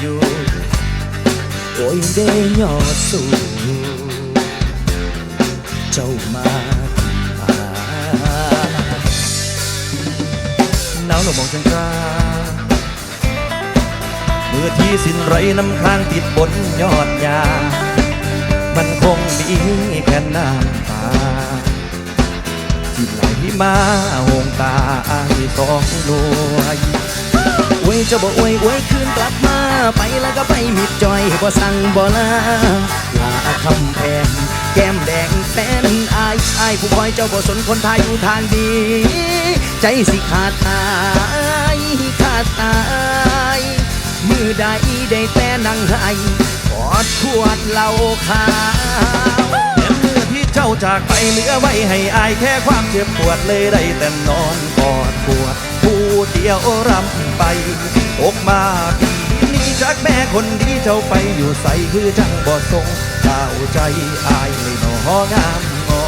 อยู่โอ้ยเดยอสูเจ้ามาหาหนาวลงมองจังกราเมื่อที่สิ้นไรน้ำค้างติดบนยอดยา มันคงมีแค่น้ำตาที่ไหลมาหงตาอายสองหน่วย อวยเจะบอกอวยอวยคืนกลับมา ไปแล้วก็ไปมิดจอยบ่สั่งบ่ลาลาคำแพงแก้มแดงแฟนอายอายผู้คอยเจ้าบ่สนคนไทยอยู่ทางดี ใจสิขาดตายขาดตายมือใดได้แต่นั่งให้กอดขวดเหล้าขาวแต่เมื่อที่เจ้าจากไปเหลือไว้ให้อายแค่ความเจ็บปวดเลยได้แต่นอนกอดปวดผู้ เดียวรำไปตกมาปีนี้จากแม่คนดีเจ้าไปอยู่ใส่คือจังบ่ทรงเข้าใจอายเลยหนองามงอ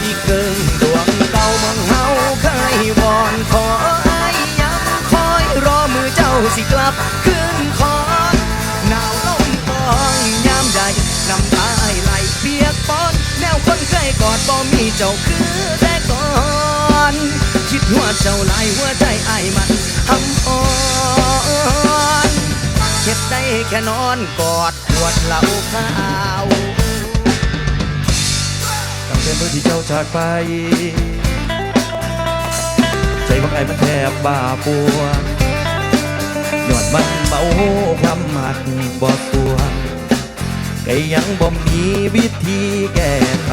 ที่เกินดวงเก่ามองเฮาเคยวอนขออายยังคอยรอมือเจ้าสิกลับคืนคอนหนาวลมปองยามใดน้ำตาไหลเปียกปอนแนวคนเคยกอดบ่มีเจ้าคือแต่ก่อน หัวเจ้าลายหัวใจไอายมันทำอ่อนเก็บได้แค่นอนกอดขวดเหล้าขาวตั้งแต่เมื่อที่เจ้าจากไป ใจของไอ้มันแทบบ้าปวดยอดมันเมาความหมักบ่ตัวก็ยังบ่มีวิธีแก้ไข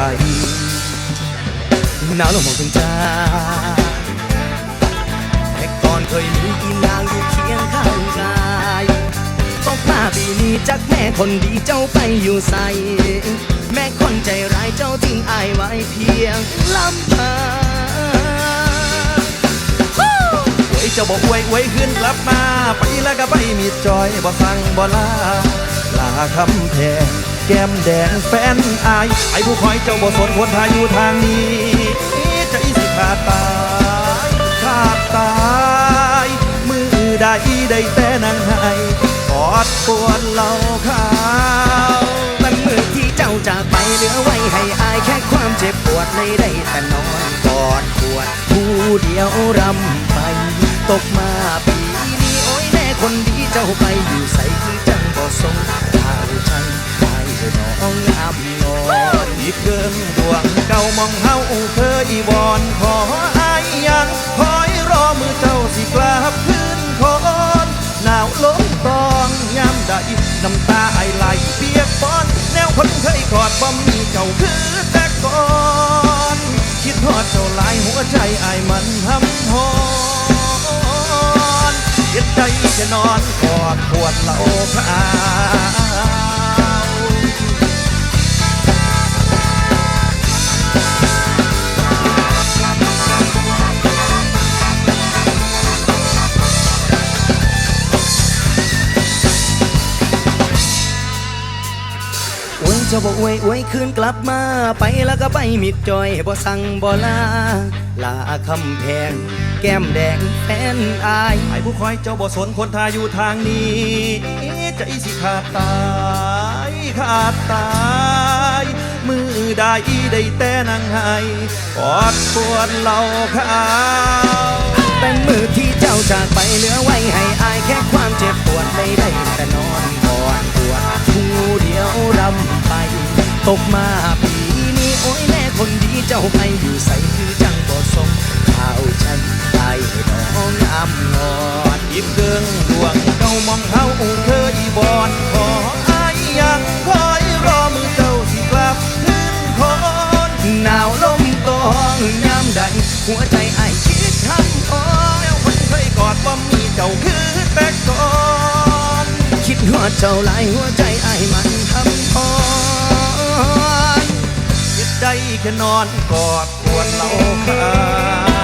หนาวลงมองถึงจ้า นี้จักแม่คนดีเจ้าไปอยู่ใส แม่คนใจร้ายเจ้าทิ้งอายไว้เพียงลำพังอวยเจ้าบอกอวยอวยขึ้นกลับมาไปแล้วก็ไปมีจอยบ่สั่งบ่ลาลาคำแพงแก้มแดงแฟนอายไอ้ผู้คอยเจ้าบ่สนคนทายอยู่ทางนี้ใจสิขาดตายขาดตายมือใดได้แต่นั่งให้ อดปวดเหล่าขาวตั้งมือที่เจ้าจากไปเหลือไว้ให้อายแค่ความเจ็บปวดเลยได้แต่นอนกอดขวดผู้เดียวรำไป ตกมาปีนี้โอ้ยแน่คนดีเจ้าไปอยู่ใส่คือจังบ่ทรงข่าวฉันไปเถอะน้องงามนอนอีกเกินดวงเก่ามองเฮาเคยบอนขออายยังคอยรอมือเจ้าสิกลับ น้ำตาไอไหลเปียกปอน แนวคนเคยกอดบ่มีเจ้าคือแต่ก่อน คิดทอดเจ้าหลายหัวใจไอ้มันทำหอนเย็ดใจจะนอนกอดปวดเหล่าขาวอา เจะบอกอวยอวยคืนกลับมา ไปแล้วก็ไปมิดจอยบ่สั่งบ่ลาลาคำแพง แก้มแดงแฟนอายไอ้ผู้คอยเจ้าบ่สนคนทาอยู่ทางนี้ใจสิขาดตายขาดตายมือใดได้แต่นั่งให้กอดปวดเหล่าขาวแต่มือที่เจ้าจากไปเหลือไว้ให้อายแค่ความเจ็บปวดไม่ได้แต่นอน ตกมาปีนี้โอ้ยแน่คนดีเจ้าไปอยู่ใส่คือจังบ่สมข่าวฉันไปให้น้องอนอนยิบเกิงดวงเก่ามองเฮาเคยบอนขออายยังคอยรอมือเจ้าสิกลับคืนคอนหนาวลมตองยามใดหัวใจไอคิดทำอ่อนแล้วคนเคยกอดบ่มีเจ้าคือแต่ก่อนคิดหัวเจ้าหลายหัวใจไอมัน แค่นอนกอดปวดเหล่าขา